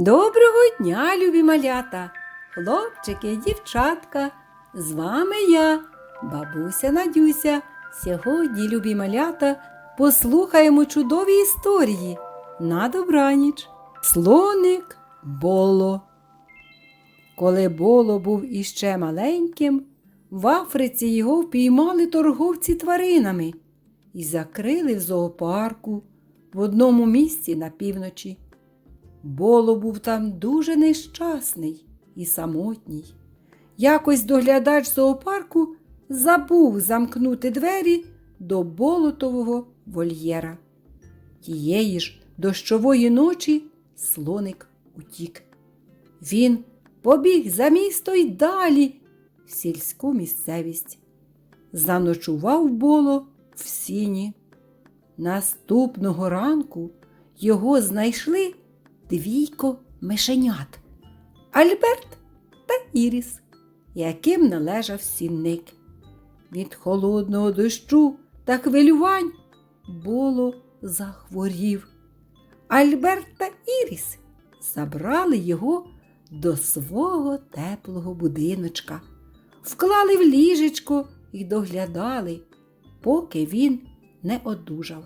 Доброго дня, любі малята, хлопчики і дівчатка. З вами я, бабуся Надюся. Сьогодні, любі малята, послухаємо чудові історії на добраніч. Слоник Боло. Коли Боло був іще маленьким, в Африці його впіймали торговці тваринами і закрили в зоопарку в одному місці на півночі. Боло був там дуже нещасний і самотній. Якось доглядач зоопарку забув замкнути двері до болотового вольєра. Тієї ж дощової ночі слоник утік. Він побіг за місто й далі в сільську місцевість. Заночував боло в сіні. Наступного ранку його знайшли двійко мишенят Альберт та Іріс, яким належав сінник. Від холодного дощу та хвилювань було захворів. Альберт та Іріс забрали його до свого теплого будиночка, вклали в ліжечко і доглядали, поки він не одужав.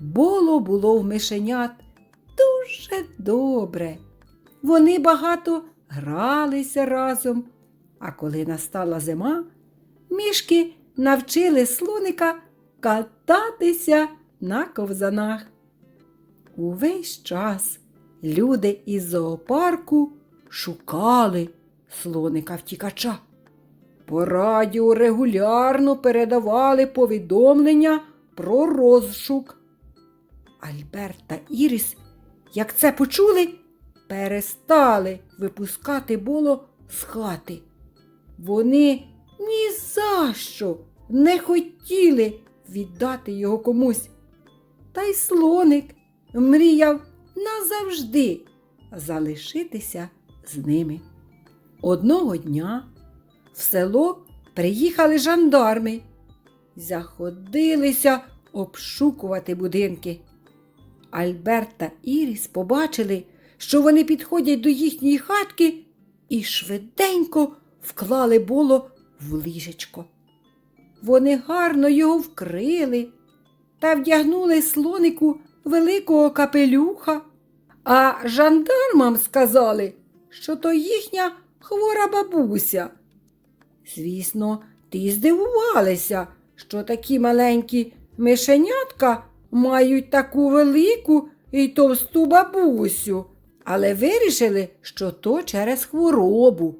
Боло було в мишенят дуже добре. Вони багато гралися разом, а коли настала зима, мішки навчили слоника кататися на ковзанах. Увесь час люди із зоопарку шукали слоника втікача. По радіо регулярно передавали повідомлення про розшук. Альберт та Іріс, як це почули, перестали випускати було з хати. Вони ні за що не хотіли віддати його комусь. Та й слоник мріяв назавжди залишитися з ними. Одного дня в село приїхали жандарми, заходилися обшукувати будинки. Альберт та Іріс побачили, що вони підходять до їхньої хатки і швиденько вклали було в ліжечко. Вони гарно його вкрили та вдягнули слонику великого капелюха, а жандармам сказали, що то їхня хвора бабуся. Звісно, ті здивувалися, що такі маленькі мишенятка мають таку велику і товсту бабусю, але вирішили, що то через хворобу,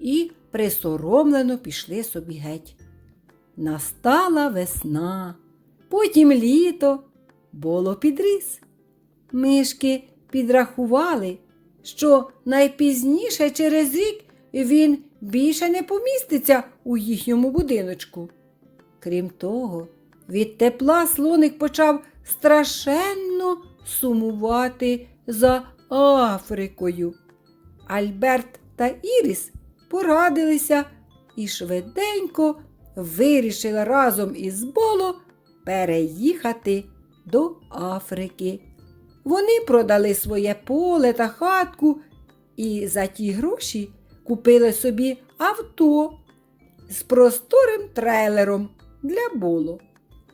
і присоромлено пішли собі геть. Настала весна, потім літо, було підріс. Мишки підрахували, що найпізніше через рік він більше не поміститься у їхньому будиночку. Крім того, від тепла слоник почав страшенно сумувати за Африкою. Альберт та Іріс порадилися і швиденько вирішили разом із Боло переїхати до Африки. Вони продали своє поле та хатку і за ті гроші купили собі авто з просторим трейлером для болу.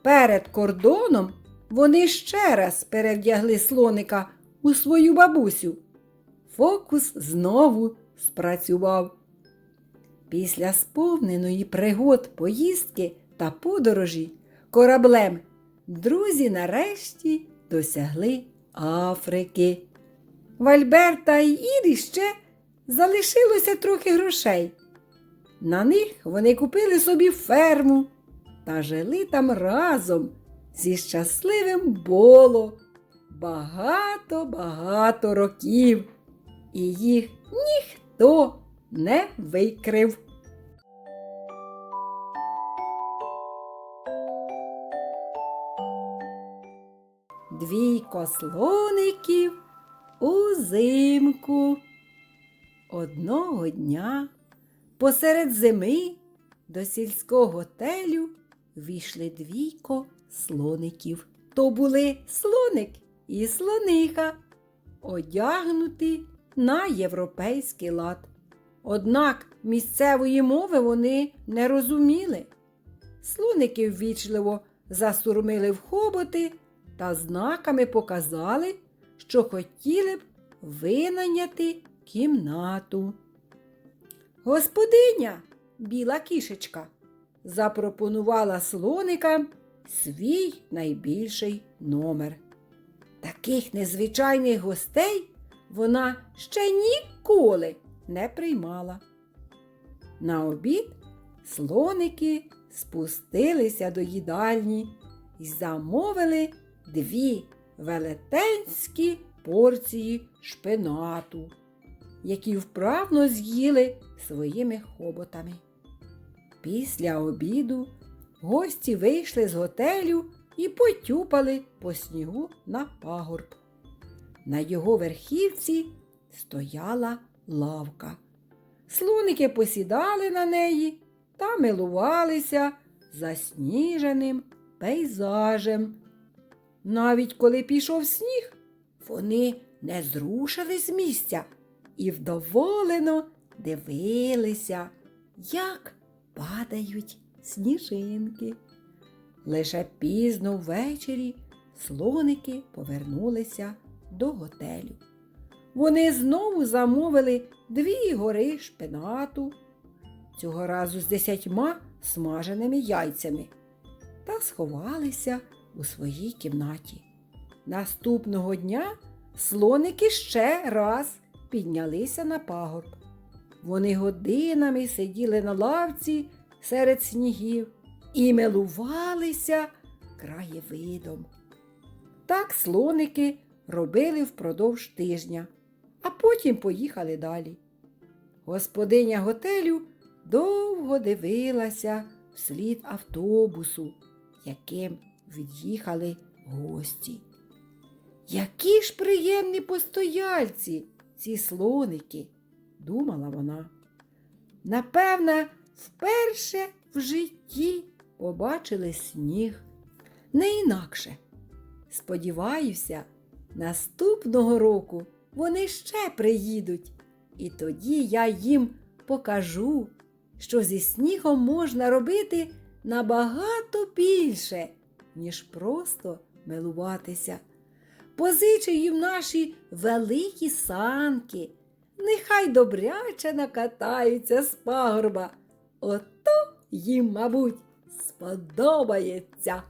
Перед кордоном вони ще раз перевдягли слоника у свою бабусю. Фокус знову спрацював. Після сповненої пригод поїздки та подорожі кораблем друзі нарешті досягли Африки. В Альберта і Ірі ще залишилося трохи грошей. На них вони купили собі ферму та жили там разом зі щасливим боло багато-багато років, і їх ніхто не викрив. Двійко слоників узимку. Одного дня посеред зими до сільського готелю війшли двійко слоників. То були слоник і слониха. одягнуті на європейський лад. Однак місцевої мови вони не розуміли. Слоники ввічливо засурмили в хоботи та знаками показали, що хотіли б винайняти кімнату. Господиня, біла кішечка, запропонувала слоникам свій найбільший номер. Таких незвичайних гостей вона ще ніколи не приймала. На обід слоники спустилися до їдальні і замовили дві велетенські порції шпинату, які вправно з'їли своїми хоботами. Після обіду гості вийшли з готелю і потюпали по снігу на пагорб. На його верхівці стояла лавка. Слоники посідали на неї та милувалися засніженим пейзажем. Навіть коли пішов сніг, вони не зрушили з місця і вдоволено дивилися, як падають сніжинки. Лише пізно ввечері слоники повернулися до готелю. Вони знову замовили дві гори шпинату, цього разу з десятьма смаженими яйцями, та сховалися у своїй кімнаті. Наступного дня слоники ще раз піднялися на пагорб. Вони годинами сиділи на лавці серед снігів і милувалися краєвидом. Так слоники робили впродовж тижня, а потім поїхали далі. Господиня готелю довго дивилася вслід автобусу, яким від'їхали гості. Які ж приємні постояльці, ці слоники, думала вона. Напевно, вперше в житті побачили сніг. Не інакше. Сподіваюся, наступного року вони ще приїдуть, і тоді я їм покажу, що зі снігом можна робити набагато більше, ніж просто милуватися. Позичу їм наші великі санки. Нехай добряче накатаються з пагорба. Ото їм, мабуть, сподобається.